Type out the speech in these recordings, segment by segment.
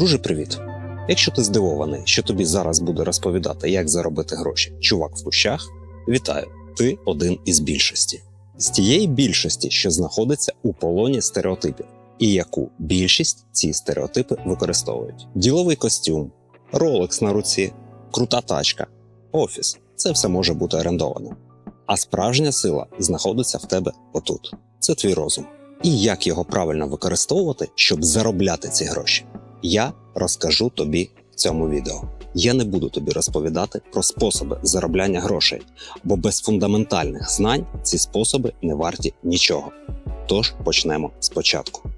Друже, привіт! Якщо ти здивований, що тобі зараз буде розповідати, як заробити гроші, чувак в кущах, вітаю! Ти один із більшості. З тієї більшості, що знаходиться у полоні стереотипів, і яку більшість ці стереотипи використовують: діловий костюм, ролекс на руці, крута тачка, офіс це все може бути орендовано. А справжня сила знаходиться в тебе отут. Це твій розум. І як його правильно використовувати, щоб заробляти ці гроші, я розкажу тобі в цьому відео. Я не буду тобі розповідати про способи заробляння грошей, бо без фундаментальних знань ці способи не варті нічого. Тож почнемо спочатку.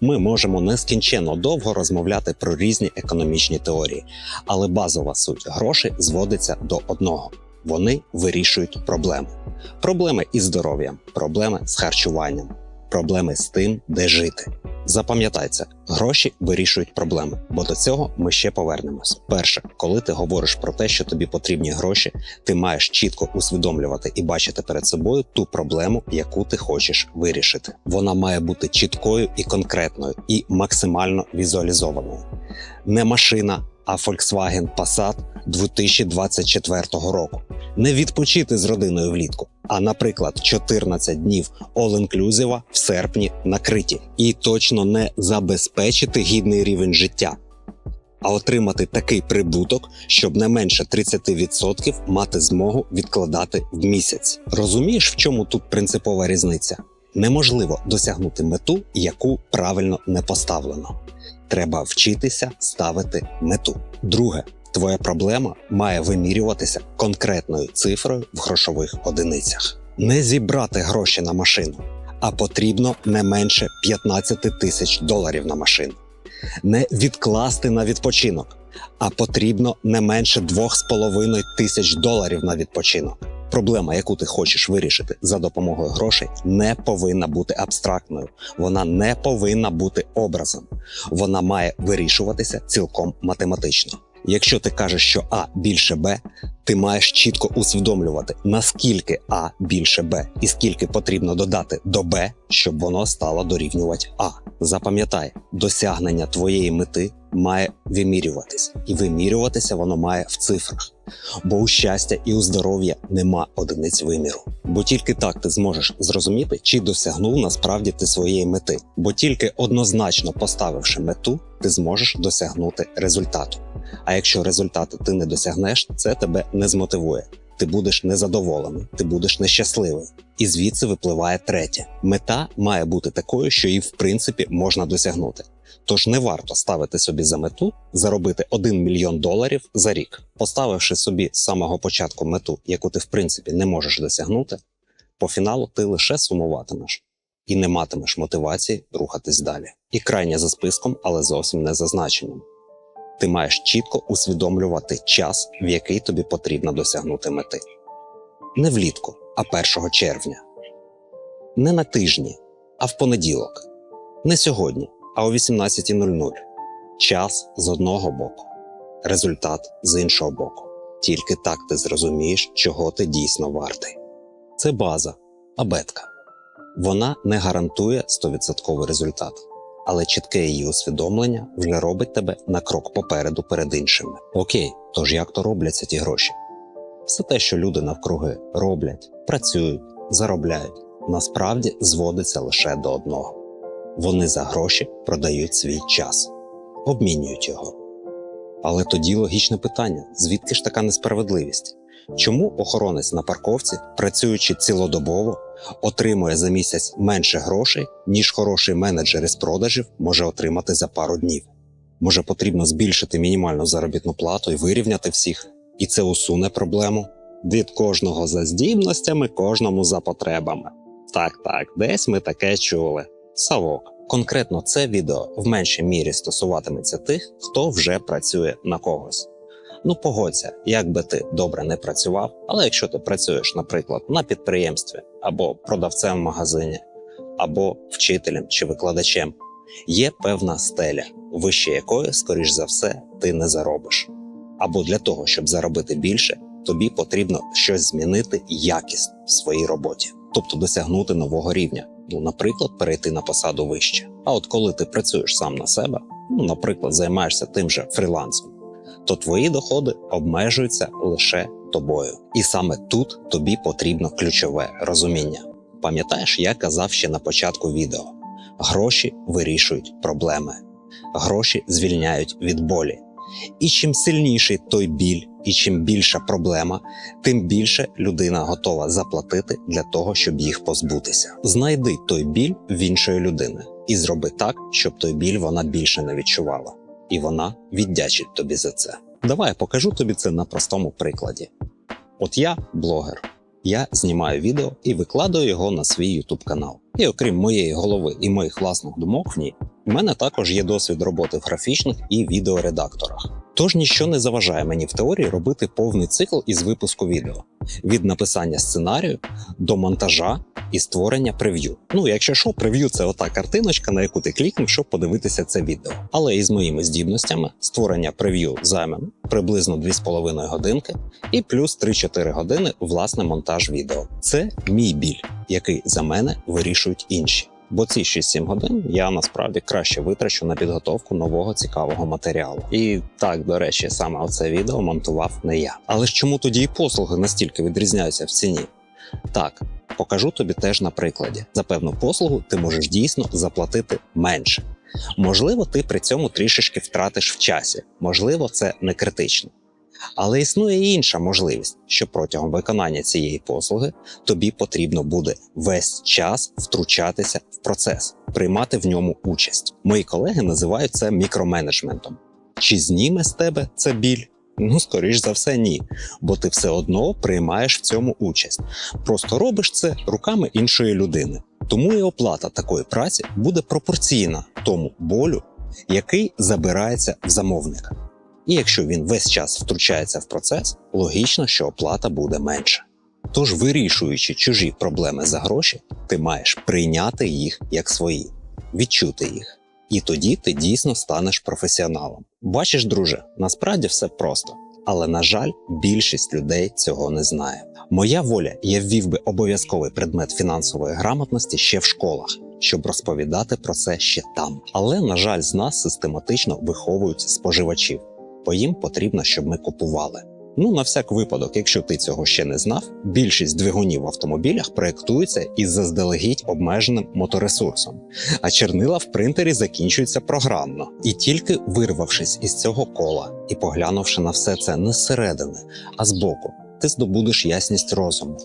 Ми можемо нескінченно довго розмовляти про різні економічні теорії, але базова суть грошей зводиться до одного: вони вирішують проблеми. Проблеми із здоров'ям, проблеми з харчуванням, проблеми з тим, де жити. Запам'ятай це, гроші вирішують проблеми, бо до цього ми ще повернемось. Перше, коли ти говориш про те, що тобі потрібні гроші, ти маєш чітко усвідомлювати і бачити перед собою ту проблему, яку ти хочеш вирішити. Вона має бути чіткою і конкретною, і максимально візуалізованою. Не машина, а Volkswagen Passat 2024 року. Не відпочити з родиною влітку, а, наприклад, 14 днів all-inclusive в серпні на Криті. І точно не забезпечити гідний рівень життя, а отримати такий прибуток, щоб не менше 30% мати змогу відкладати в місяць. Розумієш, в чому тут принципова різниця? Неможливо досягнути мету, яку правильно не поставлено. Треба вчитися ставити мету. Друге, твоя проблема має вимірюватися конкретною цифрою в грошових одиницях. Не зібрати гроші на машину, а потрібно не менше 15 тисяч доларів на машину. Не відкласти на відпочинок, а потрібно не менше 2,5 тисяч доларів на відпочинок. Проблема, яку ти хочеш вирішити за допомогою грошей, не повинна бути абстрактною. Вона не повинна бути образом. Вона має вирішуватися цілком математично. Якщо ти кажеш, що А більше Б, ти маєш чітко усвідомлювати, наскільки А більше Б і скільки потрібно додати до Б, щоб воно стало дорівнювати А. Запам'ятай, досягнення твоєї мети має вимірюватися, і вимірюватися воно має в цифрах. Бо у щастя і у здоров'я нема одиниць виміру. Бо тільки так ти зможеш зрозуміти, чи досягнув насправді ти своєї мети. Бо тільки однозначно поставивши мету, ти зможеш досягнути результату. А якщо результату ти не досягнеш, це тебе не змотивує. Ти будеш незадоволений, ти будеш нещасливий. І звідси випливає третє: мета має бути такою, що її в принципі можна досягнути. Тож не варто ставити собі за мету заробити 1 мільйон доларів за рік, поставивши собі з самого початку мету, яку ти в принципі не можеш досягнути, по фіналу ти лише сумуватимеш і не матимеш мотивації рухатись далі. І крайнє за списком, але зовсім не за значенням. Ти маєш чітко усвідомлювати час, в який тобі потрібно досягнути мети. Не влітку, а 1 червня. Не на тижні, а в понеділок. Не сьогодні, а о 18.00. Час з одного боку, результат з іншого боку. Тільки так ти зрозумієш, чого ти дійсно вартий. Це база, абетка. Вона не гарантує 100% результат, але чітке її усвідомлення вже робить тебе на крок попереду перед іншими. Окей, тож як то робляться ті гроші? Все те, що люди навкруги роблять, працюють, заробляють, насправді зводиться лише до одного. Вони за гроші продають свій час, обмінюють його. Але тоді логічне питання: звідки ж така несправедливість? Чому охоронець на парковці, працюючи цілодобово, отримує за місяць менше грошей, ніж хороший менеджер із продажів може отримати за пару днів? Може, потрібно збільшити мінімальну заробітну плату і вирівняти всіх, і це усуне проблему? Від кожного за здібностями, кожному за потребами. Так, так, десь ми таке чули. Савок. Конкретно це відео в меншій мірі стосуватиметься тих, хто вже працює на когось. Ну, погодься, як би ти добре не працював, але якщо ти працюєш, наприклад, на підприємстві або продавцем в магазині, або вчителем чи викладачем, є певна стеля, вище якої, скоріш за все, ти не заробиш. Або для того, щоб заробити більше, тобі потрібно щось змінити якість в своїй роботі, тобто досягнути нового рівня. Ну, наприклад, перейти на посаду вище. А от коли ти працюєш сам на себе, ну, наприклад, займаєшся тим же фрілансом, то твої доходи обмежуються лише тобою. І саме тут тобі потрібно ключове розуміння. Пам'ятаєш, я казав ще на початку відео: гроші вирішують проблеми, гроші звільняють від болі. І чим сильніший той біль, і чим більша проблема, тим більше людина готова заплатити для того, щоб їх позбутися. Знайди той біль в іншої людини і зроби так, щоб той біль вона більше не відчувала, і вона віддячить тобі за це. Давай я покажу тобі це на простому прикладі. От я блогер. Я знімаю відео і викладаю його на свій YouTube канал. І окрім моєї голови і моїх власних думок в ній, у мене також є досвід роботи в графічних і відеоредакторах. Тож ніщо не заважає мені в теорії робити повний цикл із випуску відео від написання сценарію до монтажа і створення прев'ю. Ну, якщо що, прев'ю це ота картиночка, на яку ти клікнув, щоб подивитися це відео. Але із моїми здібностями створення прев'ю займе приблизно 2,5 годинки і плюс 3-4 години власне монтаж відео. Це мій біль, який за мене вирішують інші. Бо ці 6-7 годин я насправді краще витрачу на підготовку нового цікавого матеріалу. І так, до речі, саме оце відео монтував не я. Але ж чому тоді і послуги настільки відрізняються в ціні? Так, покажу тобі теж на прикладі. За певну послугу ти можеш дійсно заплатити менше. Можливо, ти при цьому трішечки втратиш в часі, можливо, це не критично. Але існує і інша можливість, що протягом виконання цієї послуги тобі потрібно буде весь час втручатися в процес, приймати в ньому участь. Мої колеги називають це мікроменеджментом. Чи зніме з тебе це біль? Ну, скоріш за все, ні, бо ти все одно приймаєш в цьому участь. Просто робиш це руками іншої людини. Тому і оплата такої праці буде пропорційна тому болю, який забирається в замовника. І якщо він весь час втручається в процес, логічно, що оплата буде менша. Тож, вирішуючи чужі проблеми за гроші, ти маєш прийняти їх як свої, відчути їх. І тоді ти дійсно станеш професіоналом. Бачиш, друже, насправді все просто. Але, на жаль, більшість людей цього не знає. Моя воля, я ввів би обов'язковий предмет фінансової грамотності ще в школах, щоб розповідати про це ще там. Але, на жаль, з нас систематично виховують споживачів, бо їм потрібно, щоб ми купували. Ну, на всяк випадок, якщо ти цього ще не знав, більшість двигунів в автомобілях проєктуються із заздалегідь обмеженим моторесурсом, а чернила в принтері закінчуються програмно. І тільки вирвавшись із цього кола і поглянувши на все це не зсередини, а збоку, ти здобудеш ясність розуму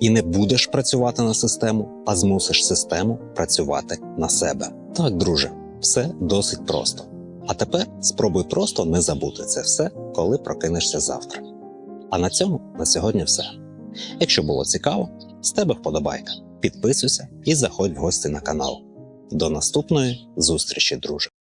і не будеш працювати на систему, а змусиш систему працювати на себе. Так, друже, все досить просто. А тепер спробуй просто не забути це все, коли прокинешся завтра. А на цьому на сьогодні все. Якщо було цікаво, з тебе вподобайка, підписуйся і заходь в гості на канал. До наступної зустрічі, друже!